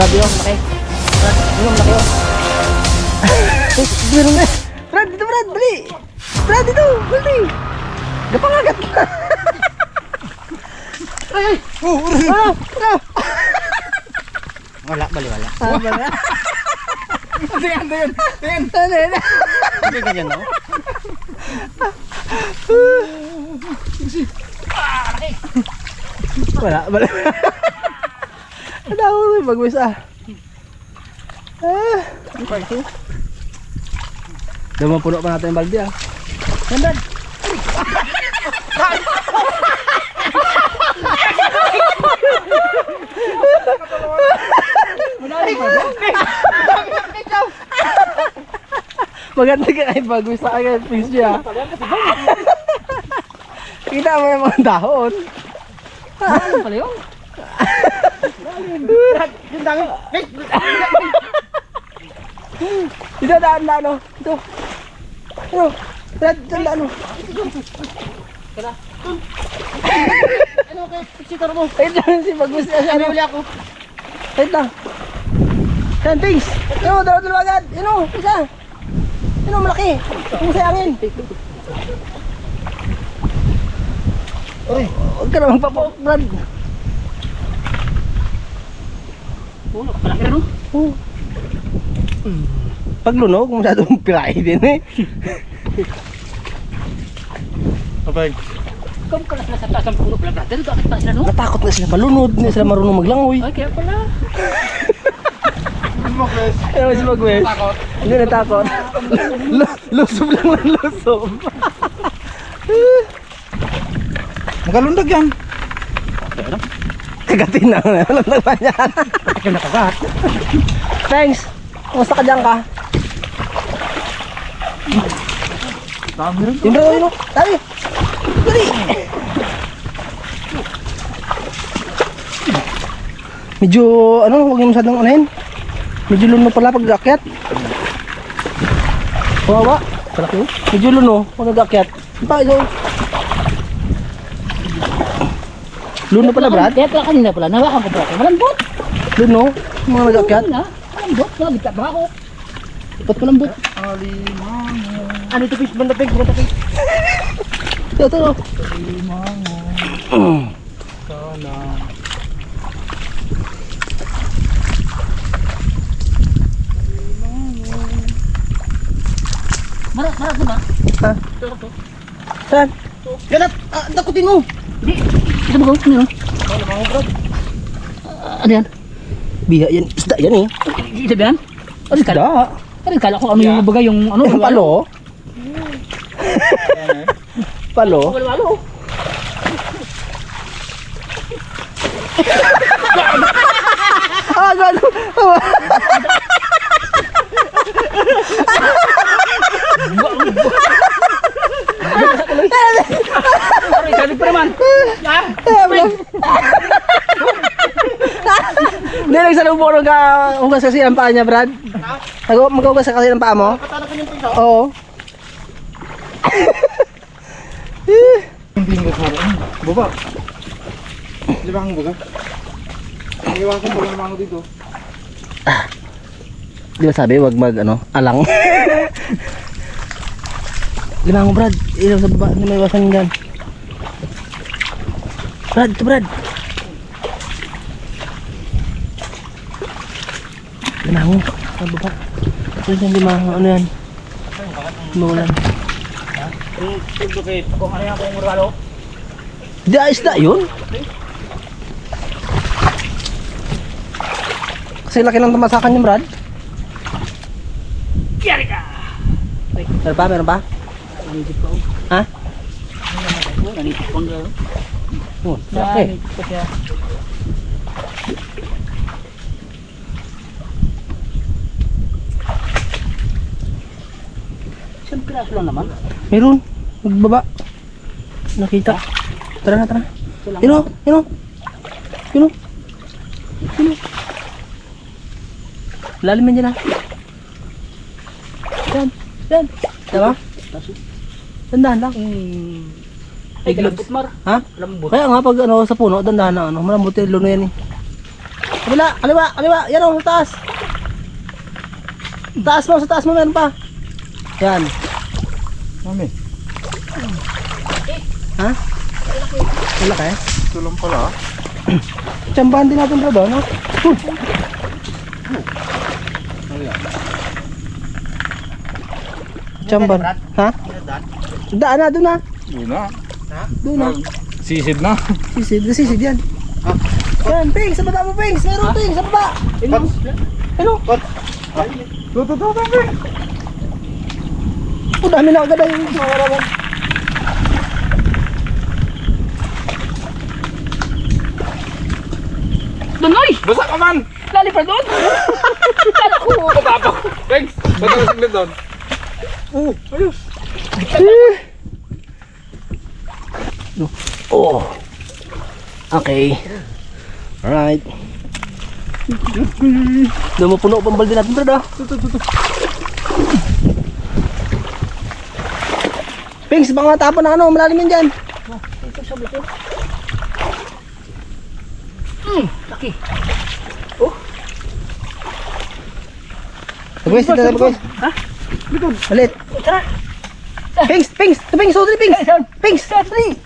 Brad, yun, malaki. Brad, yun, malaki yun. Eh, meron na. Brad, dito Brad, dali. Brad, dito, dali. Gapangagat na. Ay, ay. Ano? Ano? Wala, bali wala. Ah, wala. Ano yan? Ano yan? Hindi ganyan, no? Wala, wala. Mo yung bagwis ah. Ah. Daw mapuno pa natin yung balde ah. Brad. Maganda ka ay bagwis sa akin, please siya. Kita mo yung mga dahon. Ano pala yun? Yung dami. Dito daan na ano. Ito. Ano? Brad, dyan na ano. Ano kay Pixitor mo? Ayun dyan si Bagus na siya. Ano Ano? ako? Ayun lang. Yan, things. Ano, dalawa dalawa agad. Ano, isa. Ano, malaki. Kung sa angin. Uy. Huwag ka na magpapok, Brad. Oo, nakapalaki na no? Oh. Pag lunog, masyadong piray din eh. Kapag. Ikaw pala sila sa taas ng puno pala brother. Bakit pa sila no? Natakot na sila malunod. Hindi sila marunong maglangoy. Ay, kaya pala. Ano si Bagwes? Takot. Hindi natakot. Lu- lusob lang ng lusob. Magalundag yan. Kagatin na. Walang laman yan. Ikaw nakagat. Thanks. Kumusta ka dyan ka? Dami rin. Yung bro, yun o. Dali. Dali. Medyo, ano, huwag yung masyadong unahin. Medyo luno pala pag akyat. Kawawa. Medyo luno pag nag-akyat. Pa, ito. Luno pala, Brad. Kaya pala kanina pala. Nawakan ko pala. Malambot. Luno. Mga nag-akyat. Na? Malambot. Malambot ba ako? Ba't malambot? Ano ito fish? Banda pig. Banda pig. Ito, ito. Marat, marat na ba? Ha? Saan? Ganap! Ah, dakutin mo! Hindi. Isa ba ko? Ano yun? Ano yan? Biya yan. Isda yan eh. Isa ba yan? Ano kala? Isda. Ano kala ko ano yung bagay yung ano? Yung palo. Palo. Walo-walo. Ah, gano. Aray, galing pa naman. Hindi, nagsalubong ng ka hugas kasi ang paa niya, Brad. Maghugas ka kasi ng paa mo? Oo. Hindi nga karo. Baba. Di ba ang baga? Iwasan ko lang ako dito. Di ba sabi, wag mag, ano, alang. Lima mo, Brad. Ilaw sa baba. Hindi may iwasan dyan. Brad, ito, Brad. Lima mo. Sa baba. Ito yung lima. Ano yan? Maulan. Kung ano yan, kung walo. Di ayos na yun. Kasi laki ng tamasakan yung Brad. Yari ka! Meron pa? Meron pa? Nanitip pa. Ha? Oh, nanitip pa ako. Oh, laki. Nanitip pa siya. Isang piraso lang naman. Meron. Magbaba. Nakita. Tara na, tara. Yun o, yun o. Yun o. Yun o. Lalim yan dyan ha. Yan, yan. Diba? Taso. Dandahan lang. Hmm. Ay, lambot mar. Ha? Lambot. Kaya nga pag ano sa puno, dandahan na ano. Malambot yung luno yan eh. Kabila, kaliwa, kaliwa. Yan o, sa taas. Sa Taas mo, sa taas mo meron pa. Yan. Mami, Ha? Wala ka eh. ito lang pala. ah. Tsambahan din natin bro doon, no? Huh. Tsambahan. Ha? Daan na, doon na. Yun na. Doon na. Sisid na. Sisid, sisid yan. Yan, Ping, sa baba mo, Ping. Meron, Ping, sa baba. Ano? Ano? Ito, ito, ito, ito. Oh, dami na agad yung mga rawan. Doon, oy! Basa ka man! Lali pa doon! Kala ko! Papapak! Thanks! Bata ka saglit doon. Oh, ayos. Oh. Okay. Alright. Doon mo puno pang balde natin, brad, ah. Pings, baka matapon na ano, malalim yan dyan. Hmm, laki. Pag-west, dito tayo pag-west. Ha? Malit. Tara! Pings, pings, to pings, so dali, pings. Pings, dali.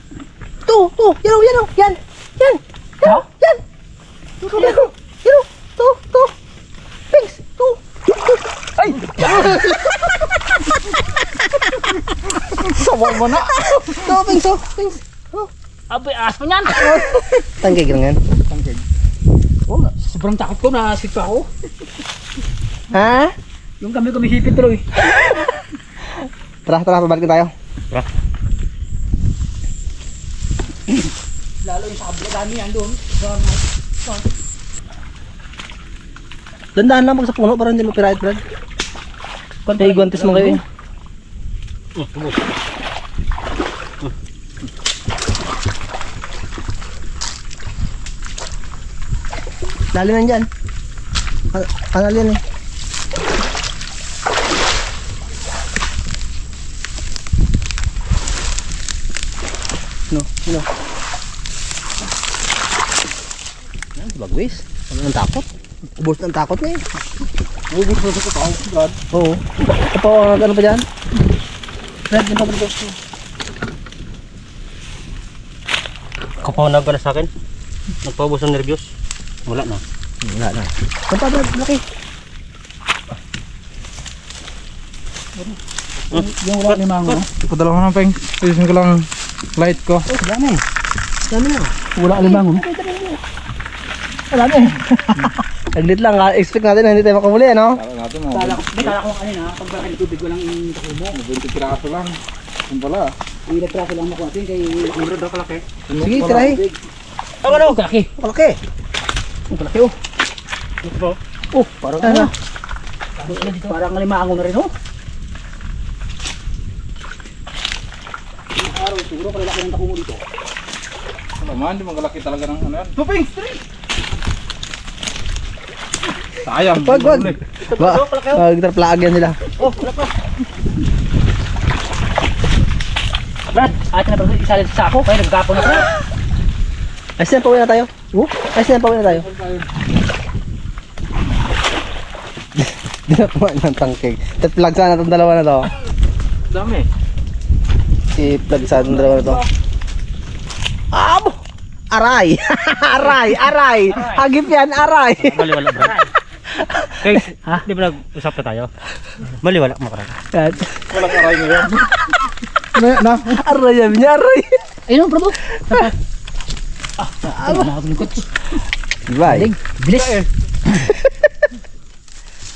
Tu, tu, yan yan yan. Yan, yan, yan. Yan yan tu, tu. Pings, tu. Ay! Sawa mo na! Tu, pings, oh, pings. Abay, aas pa niyan! Tanggig lang yan. Oh, sobrang takot ko na sito ako. Ha? Yung kami kumisipit tuloy. Tara, tara, pabalik na tayo. Lalo yung sabla dami yan doon. Dandahan lang pag sa puno para hindi mapirahit, Brad. May guantes mo kayo eh. Lalim yan dyan. Ka- Kanal yan eh. No, no. Yan, bagwis. Ano nang takot? Ubus ng takot niya eh. Ubus na sa tao. God. Oo. Pa, ano pa dyan? Red, yung pabrito. Kapaw pala sa akin. Nagpaubos ng nervyos. Wala na. Wala na. Brad, laki. Yung wala ni Mango. Ipadala ko ng peng. Ayusin ko lang light ko. Oh, dami. Dami na. Wala. Wala na eh. Saglit lang, ah, expect natin na hindi tayo makamuli, ano? Kala natin mga Kala ko, kala ko kanina, pag bakit tubig ko lang yung tukumo. 20 piraso lang. Kung pala. Ang retraso lang makuha natin kay Ibro daw kalaki. Sige, try. Ang ano? Kalaki. Malaki. Ang kalaki oh. Oh, parang Ano? ano? Parang ano limango na rin oh. Araw siguro kalalaki ng takumo dito. Wala man, di magalaki talaga ng ano yan. Tuping! Sayang. Wag, wag. Wag tarplaag yan nila. Oh, wala pa. Brad, atin na ba isa sa ako? Kaya nagkapon na Brad. Ayos na, pauwi na tayo. Oh, ayos na, pauwi na tayo. Di na kumain ng tangkig. Tatplag sana itong dalawa na to. Dami. I-plug itong dalawa na to. Abo! Aray! aray! Aray! Hagip yan, aray! Maliwala bro. Guys, ha? Di ba nag-usap na tayo? Maliwala mo karang. Yan. Walang aray ngayon. na, na. Aray yan niya, aray! Ayun, bro. Ah, ako likod. Bye. Bilis.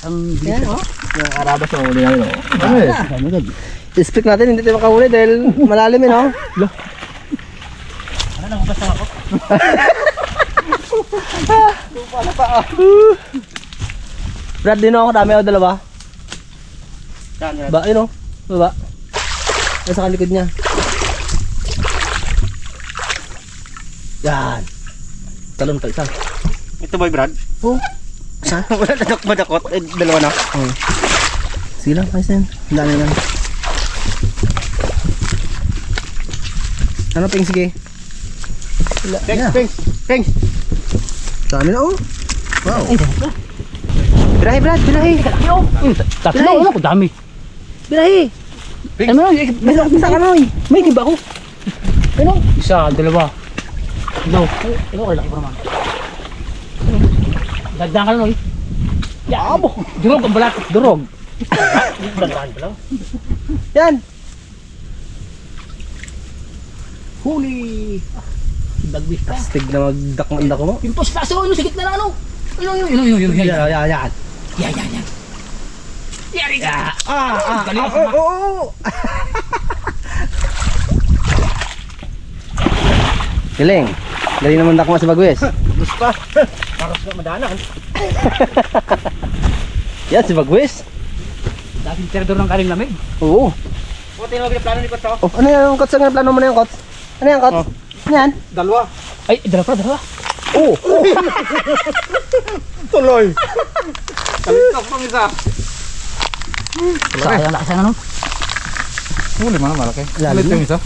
Ang bilis. Yan, oh. Yung arabas na uli namin. oh. Ano eh? Ano Expect natin hindi tayo makahuli dahil malalim eh, no? Ano basta ako? Brad, din ako, dami ako dalawa. Yan, yan. Ba, yun o. Baba. Nasa kalikod niya. Yan. Talon pa isa. Ito boy Brad. Oh. Isa? Wala na madakot. Eh, dalawa na. Hmm. Sige lang, ayos na yan. Ang dami lang. Ano, Ping? Sige. Wala, Thanks, yeah. thanks, thanks. Dami na, oh. Wow. Birahe, Brad, birahe. Tatlo, Ay. ano ko dami. Birahe. Ano, eh, May isa ka na, oy. may tiba ko. Ano? Isa, dalawa. No. Ito, ay laki pa naman. Dagdagan ka lang, oy. Yabo! Durog ang balat. Durog. Dagdagan pa lang. Yan. Huli! Dagbis ka. Astig na magdakmanda ko mo. Yung postaso, ano, sigit na lang, ano? Ano, yun, yun, yun, yun, yun. Yan, yan, yan. Yan, yan, yan. Yari ka! Ah, ah, Galing ah, ako, oo, oo. Galing. Galing naman dakma sa bagwes. Gusto Paros na madanan. Yan, si bagwes. Dating tirador ng karing lamig. Oo. Buti mo plano ni Koto. Oh, ano yan, Kots? Ang plano mo na yung Kots? Ano yan, Kots? Ano yan? Dalawa. Ay, dalawa pa, dalawa. Oo. Tuloy. Kalintok pang isa. Sayang na kasi ano. Huli man malaki. Lalim na. isa.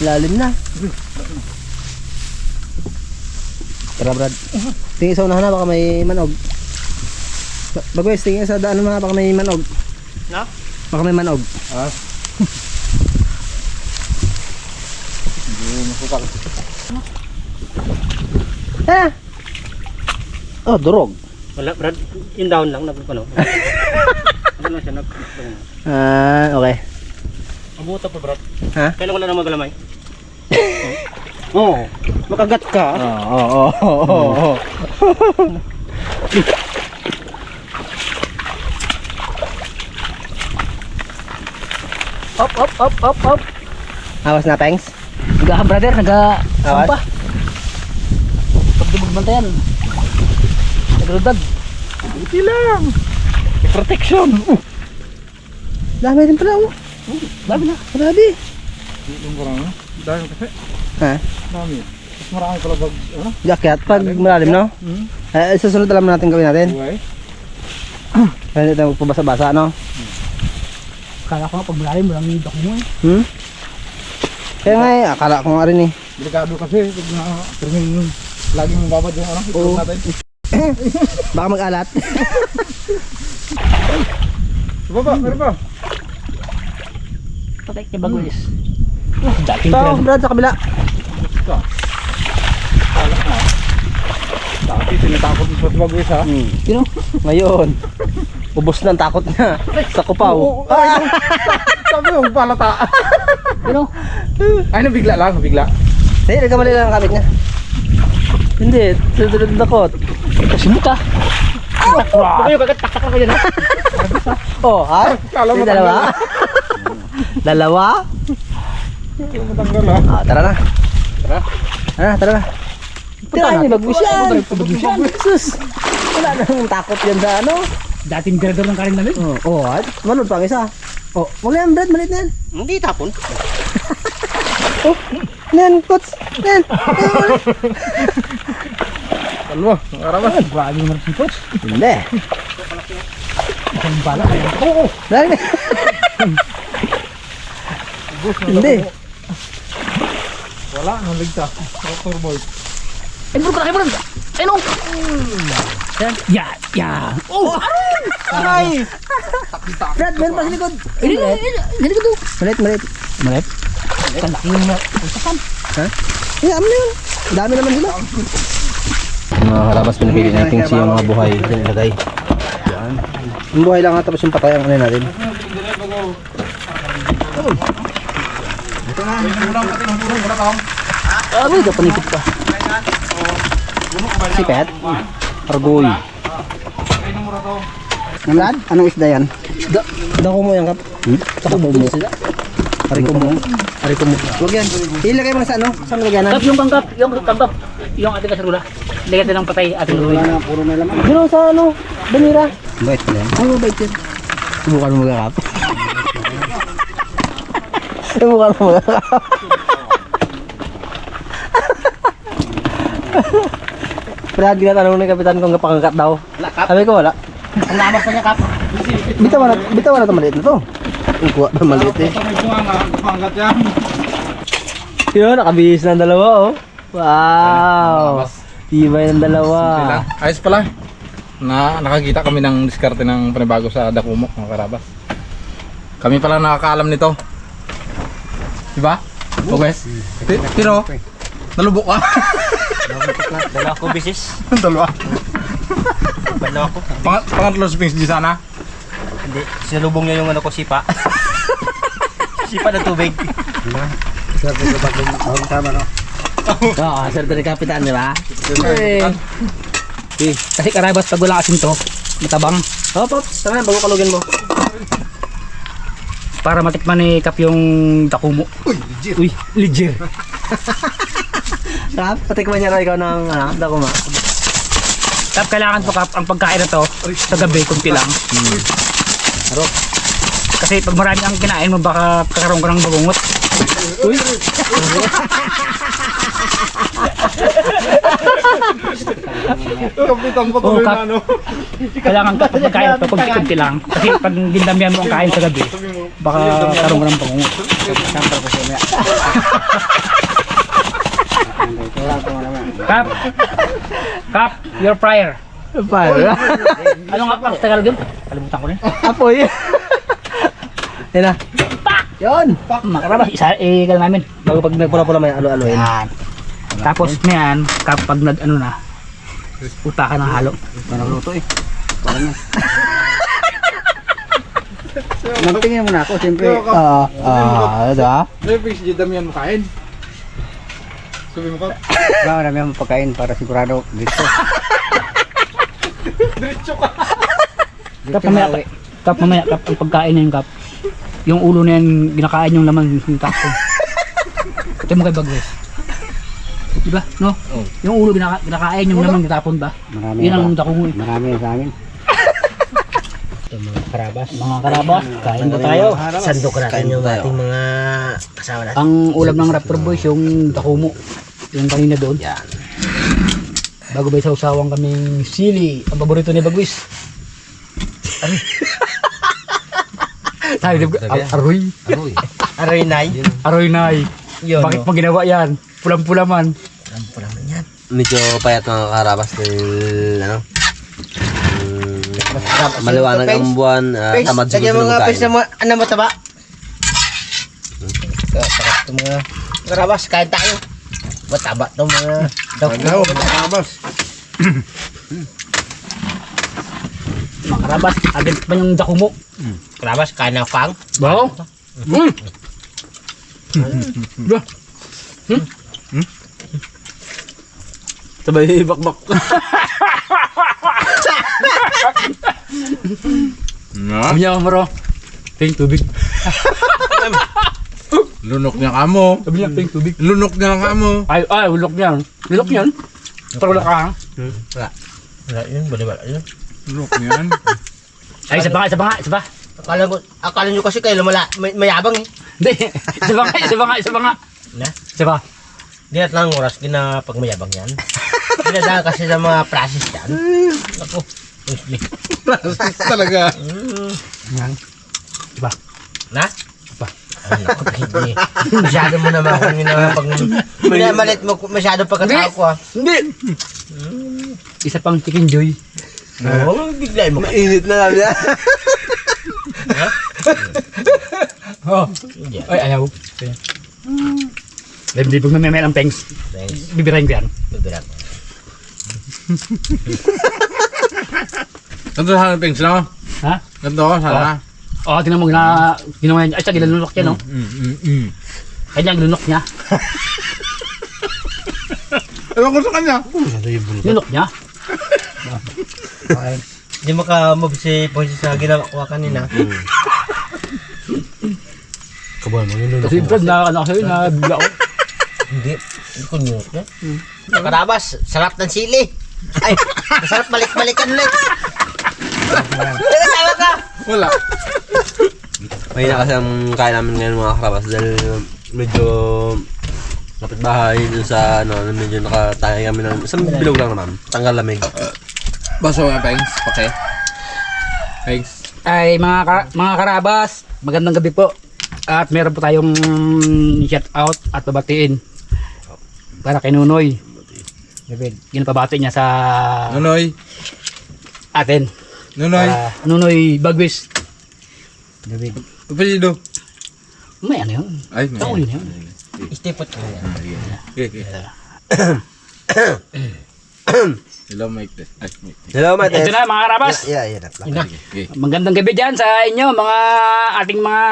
Lalim na. Tara, Brad. Tingin sa unahan na, baka may manog. Ba- Bagwes, tingin sa daan na, baka may manog. Na? Baka may manog. Ah. Masukal. Ah! Oh, durog. Wala, Brad. Yung down lang, nagpano. Ano lang siya, nag... Ah, okay. Mabuta pa, Brad. Ha? Kailan wala na magalamay? Oo. Makagat ka. Oo, oo, oo, oo. Up, up, up, up, up. Awas na, Pengs. Naga, brother, naga... Awas? Sampa. Pagdibog bantayan. Nagrudag. Buti lang. Protection. Uh. Dami rin pala, oh. Babi na. Grabe. Yung parang ano? Dami kasi. Ha? Dami. Mas marami pala bag. Ano? Jacket, pag malalim, no? Hmm. Eh, susunod alam natin gawin natin. Buhay. Kaya tayo magpabasa-basa, no? Kala ko nga pag malalim, walang nidok mo eh. Hmm? Kaya nga eh, akala ko nga rin eh. Delikado kasi. Pag na... Pero laging mababad yung ano. Oo. Ito natin. Baka mag-alat. Sa baba. Meron pa. Patay kay Bagulis. Oh, dating Ito, tirador. Brad, sa kabila. Dati tinatakot mo sa bagwis ha. Hmm. Sino? Ngayon, ubos na ang takot niya sa kupaw. Oo. Ay. Sabi yung palata. Sino? Ay, nabigla lang. Nabigla. Sa'yo, nagkamali lang ang kapit niya. Hindi, sunod na takot. Kasimut ah. Baka yung kagat, taktak lang kayo na. Oh, ha? Kala mo dalawa? dalawa? Yung matanggal ha. Ah, tara na. Tara. Tara, tara na. Tira niyo, bagus yan. Bagus yan. Sus. Wala nang takot yan sa ano. Dating tirador ng karing lamig. Oh, oh at manood pa ang isa. Oh, wag na yan, Brad, malit na yan. Hindi tapon. Oh, yan, coach. Yan. Dalawa. Ang arawan. Grabe naman si Coach. Hindi. Isang bala. Oo. Dali. Hindi. Wala. Nang ligtas. Motor boy. Ay, bro, bro. Ay, no. Yan. Yan. Yan. Oh, Aray! Brad, meron pa sa likod. Hindi, hindi. Hindi ko to. Malit, malit. Kalaki yung usapan. Eh, amin na yun. Dami naman sila. Mga kalabas pinipili natin siya mga buhay. Diyan ilagay. Yan. Yung buhay lang nga tapos yung patay ang ano natin. Ah, may ito panipit pa. Sipet. Argoy. Brad, anong isda yan? Isda. Dako mo yan kap. Hmm? Dako mo mo. Ari ko mo. Ari ko mo. Huwag yan. Ilagay mo sa ano? Saan lagyan na? Kap, yung kangkap. Yung kangkap. Yung ating kasarula. Lagyan natin ng patay ating lutuin. puro may laman. Dino sa ano? Banira. Bait pala yan. Ay, mabait yan. Subukan mo magkakap. Subukan mo magkakap. Brad, ginatanong ni Kapitan kung kapangkat daw. Sabi ko wala. Ang lamas na niya, Kap. Bitaw na, bitaw na ito maliit na to. Ang kuha na maliit eh. Yun, nakabihis na ang dalawa oh. Wow. Tibay ng dalawa. Ayos pala. Na nakakita kami ng diskarte ng panibago sa Dakumo, mga karabas. Kami pala nakakaalam nito. Diba? Pugwes? Ti- Tino? Nalubok ka? Dalawa ko bisis. Dalawa. Dalawa ko. Pang pangatlo sa Pings di sana. Hindi. Sinalubong niya yung ano ko sipa. sipa ng tubig. Oo, sir, dari kapitan, di ba? Eh. Eh, Kasi karabas pag wala kasing to, matabang. Oh, Pops, tama bago kalugin mo. Para matikman ni Kap yung dakumo. Uy, legit. Uy, legit. Kap, patikman niya raw ikaw ng ano, dakumo. Kap, kailangan po Kap, ang pagkain na to, sa gabi, kunti lang. Aro. Kasi pag marami ang kinain mo, baka kakaroon ka ng bagungot. Uy. Kapitan pa tuloy na ano. Kailangan ka pag pagkain ito, kunti-kunti lang. Kasi pag gindamihan mo ang kain sa gabi, baka karoon ka ng pangungot. Kap! Kap! Your prayer. Para. Ano nga pa? Tagalog yun? Kalimutan ko rin. Apoy. Yan na. Yun. Makarabas, isa eh kala namin. Bago pag nagpula-pula may alo-aloin. Yan. Tapos niyan, kapag nag ano na, uta ka ng halo. Parang luto eh. Parang na. Nagtingin mo na ako, siyempre. Ah, ah, diba? May Pings di damihan mo kain. Sabi mo ka. Marami ang pagkain para sigurado dito. Diretso ka. Kap mamaya, kap mamaya, kap ang pagkain na yung kap. Yung ulo na yan, ginakain yung laman yung tapo. Ito mo kay Bagwes. Diba? No? Yung ulo ginaka, ginakain yung laman ginatapon ba? Marami. Yan ang dakungo eh. Marami sa amin. Mga karabas. Mga karabas, kain po tayo. Sandok natin yung ating mga kasama natin. Ang ulam ng Raptor Boys, yung dakumo. Yung kanina doon. Yan. Bago ba isawsawan kaming sili, ang paborito ni Bagwis. "Ar- aroy. Aroy. Aroy nay. Aroy nay. Yun. Bakit mo ginawa yan? Pulang-pula man. medyo payat mga karabas dahil ano mm, maliwanag ang buwan uh, tamad siguro Lagyan mo nga pes na mo, ano mo taba? Sakat ito mga karabas, kain tayo. Mataba ito mga Ano, karabas. Mga karabas, agad pa yung dakumo. Karabas, kain ng fang. Wow. Mm. Bah. sabay bakbak Na, Sabi niya, Maro, ping tubig. lunok niya kamo. Sabi niya, ping tubig. Lunok niya lang kamo. Ay, ay, ulok niyan. Ulok niyan. Pero wala ka. ha? Wala yun, bali wala yun. Lunok niyan. Ay, isa pa nga, isa pa nga, isa pa. Akala, ko, akala nyo kasi kayo lumala, may, mayabang eh. Hindi, isa pa nga, isa pa nga, isa pa nga. Na? Isa pa. Di at lang oras, di na pag mayabang yan. Dinadaan kasi sa mga process yan. Ako. Talaga. Yan. Diba? Na? Ba? Ay, naku, hindi. Masyado mo naman kung yun naman pag... Minamalit mo masyado pagkatao ko ah. Hindi. Isa pang chicken joy. Oo, biglayin mo. mainit na namin yan Oh. Ay, ayaw. Dahil hindi pag mamaya ang pengs, Thanks. bibirahin ko yan. Bibirat. Ganito sana Pings, no? Ha? Ganito, sana. Oo, oh, tinan mo, gina, ginawa niya. Ay, siya, ginanunok niya, no? Mm, mm, mm. Kanya, ginunok niya. Ewan ko sa kanya. Ginunok niya. Okay. Hindi maka-move si Ponsi sa ginawa ko kanina. kabuhan mo yun Kasi Brad, na, ano sa'yo, na bigla ako. Hindi. Hindi ko nyo. Karabas, sarap ng sili. Ay, masarap balik-balikan ulit. Nagkatawa ka. Wala. Mahina kasi ang kain namin ngayon mga karabas dahil medyo lapit bahay dun sa ano medyo nakatayo kami ng isang bilog lang naman tanggal lamig Baso nga Pings, pake. Pings. Ay, mga, ka, mga karabas, magandang gabi po. At meron po tayong shout out at babatiin para kay Nunoy. David, yun pabati niya sa Nunoy. atin. Nunoy. Para Nunoy Bagwis. David. Apelido. May ano yun? Ay, may. Tauli na yun. Istipot ko yan. Okay, okay. Hello, Mike. Mike. Hello, mate. Ito na mga karabas. Yeah, yeah, yeah. Okay. Magandang gabi dyan sa inyo mga ating mga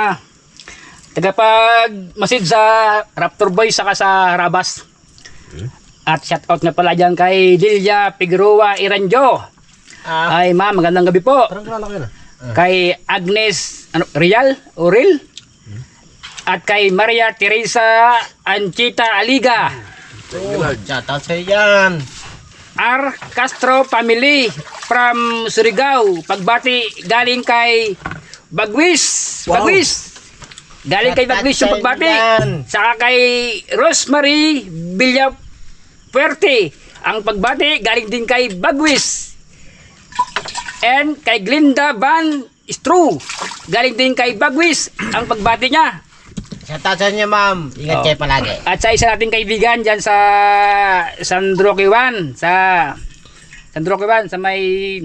tagapag masid sa Raptor Boys saka sa Rabas. At shoutout nga pala dyan kay Lilia Figueroa Iranjo. Ah. Ay ma'am, magandang gabi po. Parang kilala ko yun ah. Kay Agnes ano, Real o Real. At kay Maria Teresa Anchita Aliga. Oh, shoutout sa'yo yan. R. Castro family from Surigao. Pagbati galing kay Bagwis. Bagwis. Galing kay Bagwis yung pagbati. Saka kay Rosemary Villa Puerte. Ang pagbati galing din kay Bagwis. And kay Glinda Van Stru. Galing din kay Bagwis. Ang pagbati niya. Sa inyo, ma'am. Ingat Oh. kayo palagi. At sa isa nating kaibigan dyan sa San Roque 1, sa San Roque 1, sa may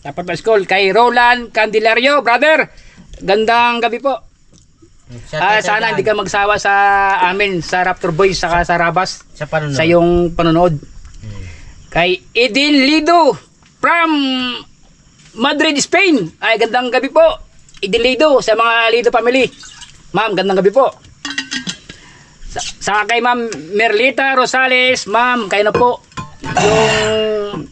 dapat pa school, kay Roland Candelario, brother. Gandang gabi po. Ah, sa sana hindi ka magsawa sa amin, sa Raptor Boys, saka sa Rabas, Sa panunod. sa iyong panonood. Kay Edin Lido from Madrid, Spain. Ay, gandang gabi po. Edin Lido sa mga Lido family. Ma'am, gandang gabi po. Sa, saka kay Ma'am Merlita Rosales, Ma'am, kayo na po. Yung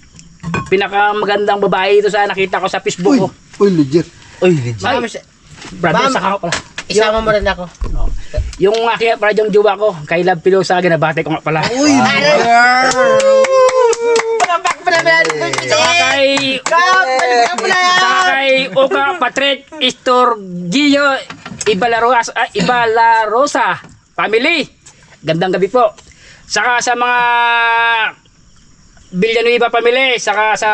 pinakamagandang babae ito sa nakita ko sa Facebook ko. Uy, legit. Uy, legit. Ma'am, brother, Ma'am. saka ko pala. isama mo rin ako. Yung aking pradyong jowa ko, kay Love Pilosa, ginabate ko nga pala. Uy, Palambak pa naman. Saka kay Saka kay Oka Patrick Istorgillo Ibalarosa, ah, Ibalarosa family. Gandang gabi po. Saka sa mga Villanueva family, saka sa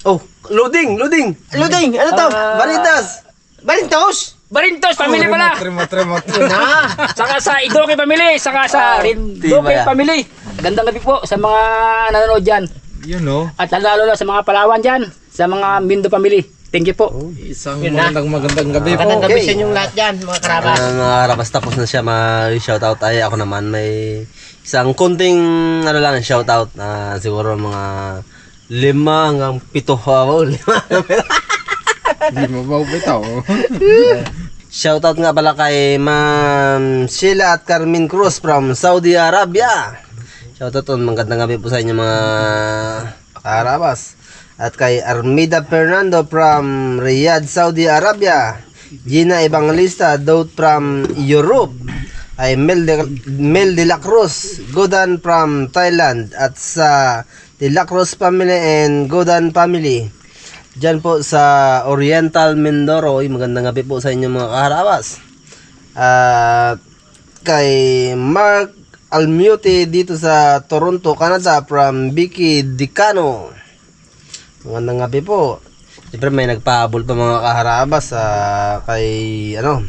Oh, loading, loading. Luding, ano to? Ah. Baritas. Balintos? Barintos family pala. Remote, remote. Na. Saka sa Idoke family, saka sa Rindoke Tibay, ah. family. Gandang gabi po sa mga nanonood diyan. You know, At lalo na sa mga Palawan diyan, sa mga Mindo family. Thank you po. isang Yun na. magandang magandang gabi po. Magandang gabi Okay. sa inyong lahat dyan, mga karabas. Uh, rabas tapos na siya ma-shoutout ay ako naman may isang kunting ano lang shoutout na siguro mga lima hanggang pito wow, lima Hindi mo ba bitaw? Shoutout nga pala kay Ma'am Sheila at Carmen Cruz from Saudi Arabia. Shoutout on magandang gabi po sa inyo mga karabas. At kay Armida Fernando from Riyadh, Saudi Arabia. Gina Evangelista Dot from Europe. Ay Mel de, Mel de la Cruz, Godan from Thailand. At sa De la Cruz family and Godan family. Diyan po sa Oriental Mindoro. Uy, magandang gabi po sa inyo mga kaharabas. At kay Mark Almute dito sa Toronto, Canada from Vicky Dicano. Magandang gabi po. Siyempre may nagpahabol pa mga kaharabas sa kay ano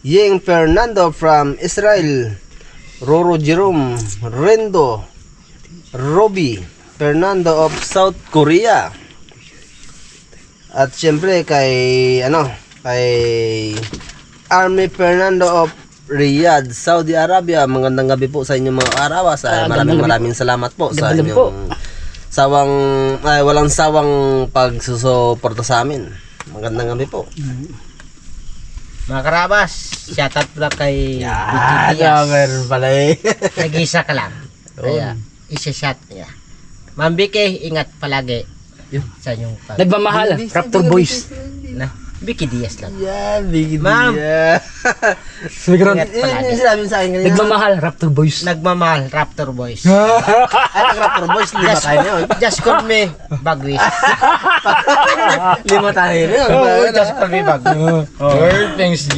Ying Fernando from Israel. Roro Jerome Rendo Roby Fernando of South Korea. At siyempre kay ano, kay Army Fernando of Riyadh, Saudi Arabia. Magandang gabi po sa inyong mga arawas. Ay, Ah, maraming gandang gabi maraming salamat po sa inyong sawang ay walang sawang pagsusuporta sa amin. Magandang gabi po. Mga karabas, shoutout pala kay Ah, Vicky Diaz. meron pala eh. Nag-isa ka lang. Kaya, isa-shot niya. Ma'am Vicky, ingat palagi. Sa inyong pag... Nagmamahal, Raptor Boys. Na, Vicky Diaz lang. Yan, bigid Ma'am. niya. Ingat Yun palagi. yung sinabi sa akin kanina. Nagmamahal, Raptor Boys. Nagmamahal, Raptor Boys. Ay, nag-raptor boys, lima Just, tayo yun. just call me Bagwis. Lima tayo yun. Oh, just call me Bagwis. Word, thanks, G.